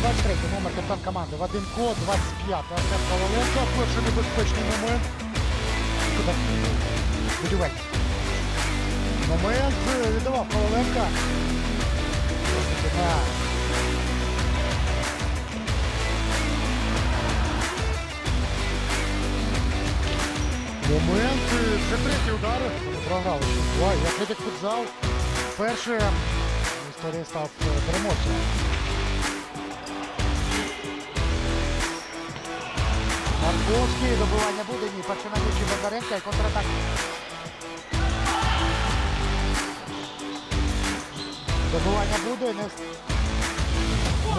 Ігор Марковський. 23 номер капітан команди Вадимко, 25 Артем Коваленко. Перший небезпечний момент. Куди? Будівель. Момент е, віддавав Коваленка. Момент. е, Це третій удар. Програли ще два. Я Атлетик футзал. Перший в історії став е, переможцем. Марковський, добивання буде, ні, починаючи Бондаренка і контратака. Добивання буде, не...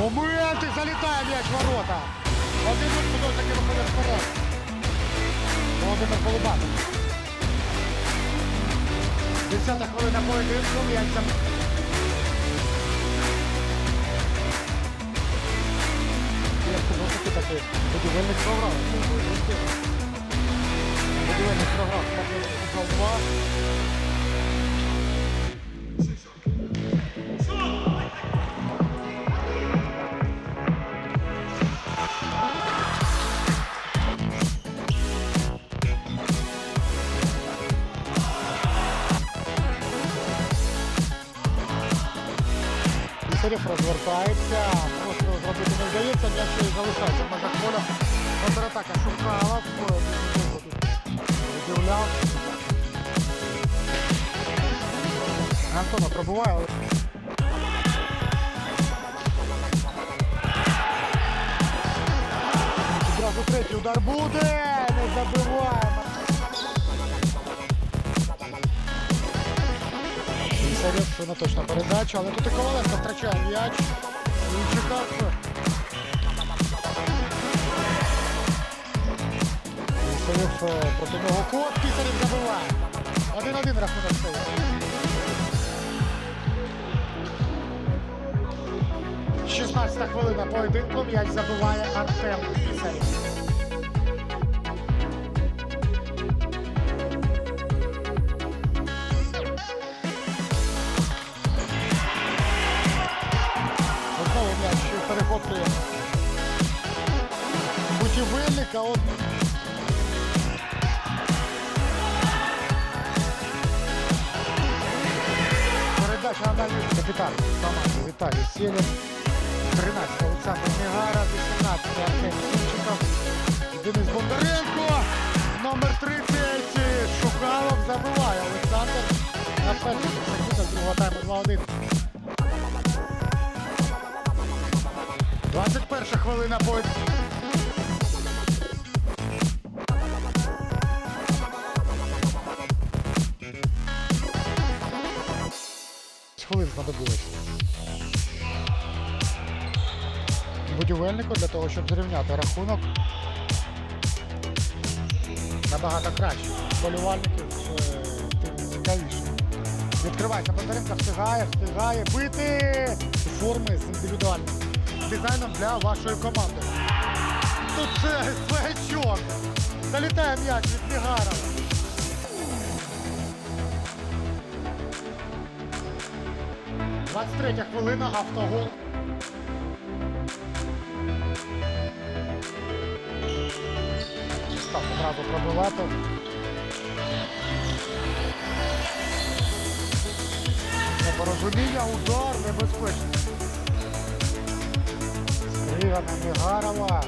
Момент і залітає м'яч ворота. Один художник таки виходить вперед. Володимир Полубатов. Десята хвилина поєдинку, м'яч таки такий будівельник програв. Будівельник програв. Так, 2. Писарів розвертається, просто не вдається, м'яч залишається в межах. Контратака Шукалов, виділяв. Антона пробуває. Одразу третій удар буде, не забиваємо. Писарів, що не точна передача, але тут і Коваленко втрачає м'яч. І чекав. Писарів е, проти нього кот, Писарів забиває. Один-один рахунок стає. Шістнадцята хвилина поєдинку, м'яч забиває Артем Писарів. Знову м'яч перехоплює будівельника. От дальній капітан команди Віталій Сєлін. 13 Олександр Мігара, 18 Артем Сінчиков, Денис Бондаренко, номер 30 Шукалов забиває Олександр на перших секундах другого тайму 2-1. 21 хвилина бой. хвилин знадобилось. Будівельнику для того, щоб зрівняти рахунок. Набагато краще. Болівальників е, цікавіше. Відкривається Бондаренко, встигає, встигає бити форми з індивідуальним дизайном для вашої команди. Тут це свечок. Залітає м'яч від Бігарова. 23 хвилина, автогол. Став одразу пробивати. Непорозуміння, удар небезпечний. Скрига на Нігарова.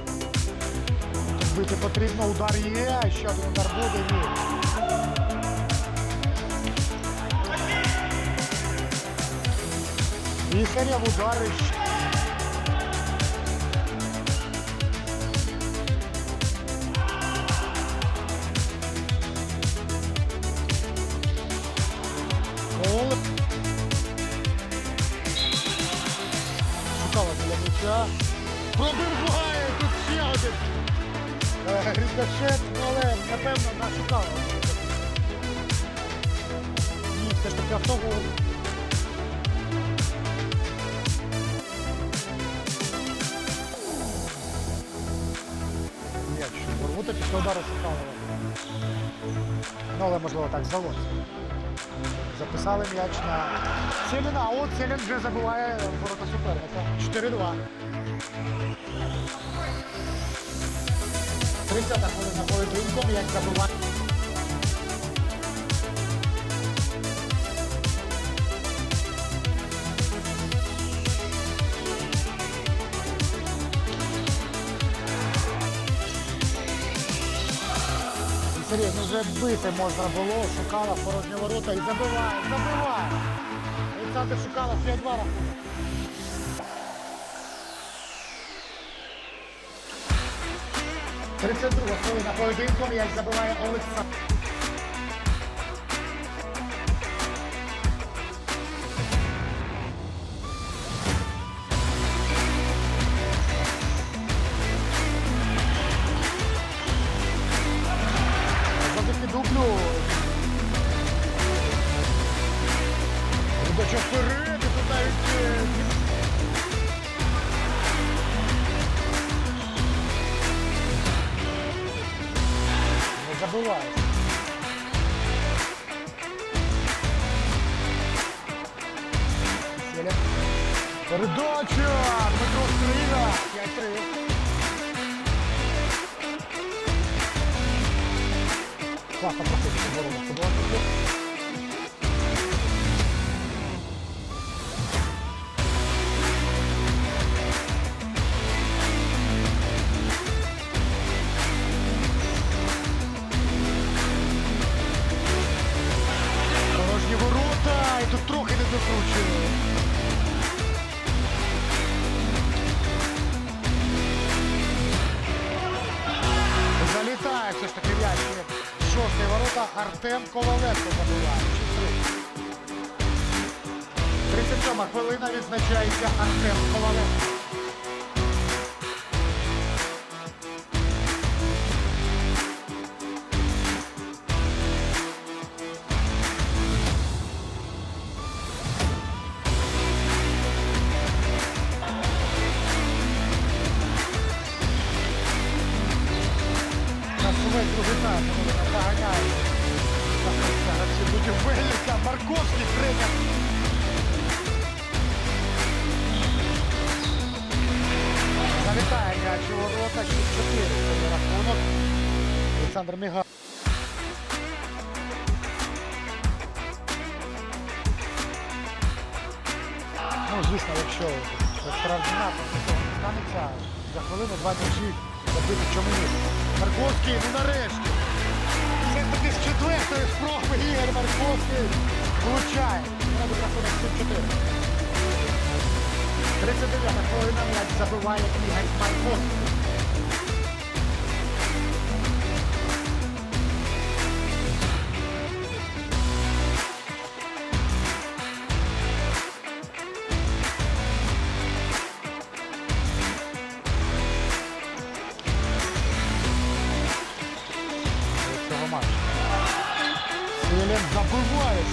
Бити потрібно, удар є, ще один удар буде. Ні. Пісарєв удари. ще. Гол. Шукала біля м'яча. Пробиває тут ще один. Е, Рикошет, але напевно нашукала. Ні, все ж таки автогол. Боргута після удару Шукалова. Ну, але можливо так здалося. Записали м'яч на Селіна, а от Селін вже забуває ворота суперника. 4-2. 30 хвилина поєдинку, як забуває. Серйозно, вже бити можна було, шукала порожні ворота і забиває, забиває. Олександр шукала 5-2 рахунок. Тридцять друга хвилина поєдинку, як забиває Олександр. Е, не забуває. Селя. Передача! Дмитро Стріга! 5-3. Класно проходить Артем Коваленко забуває. 37 хвилина відзначається Артем Коваленко. Олександр Міга. Ну, звісно, якщо не станеться, за хвилину 26 забити чому ні. Марковський, ну нарешті. Це з четвертої спроби Ігор Марковський влучає. Треба рахунок 7-4. 39 хвилина м'яч забиває Ігор Марковський. Селен забиває,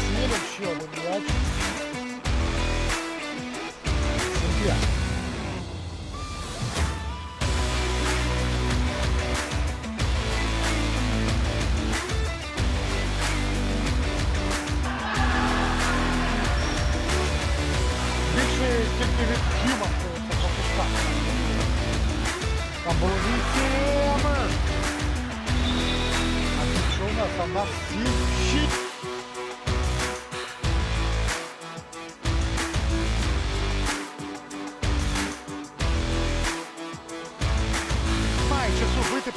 Селен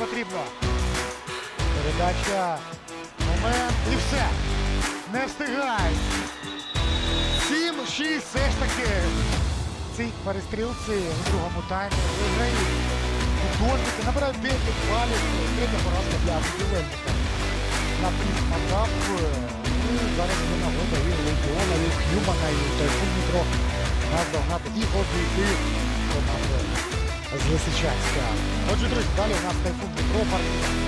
потрібно. Передача. Момент. І все. Не встигай. Сім, шість, все ж таки. Ці перестрілці у другому таймі виграють. Художники набирають 9 балів. Третя поразка для будівельника. На. Ну, зараз буде нагода і Легіона, і Х'юмана, і Тайфун Дмитро наздогнати і обійти команду з Лисичанська. Отже, друзі, далі у нас Тайфун партнер.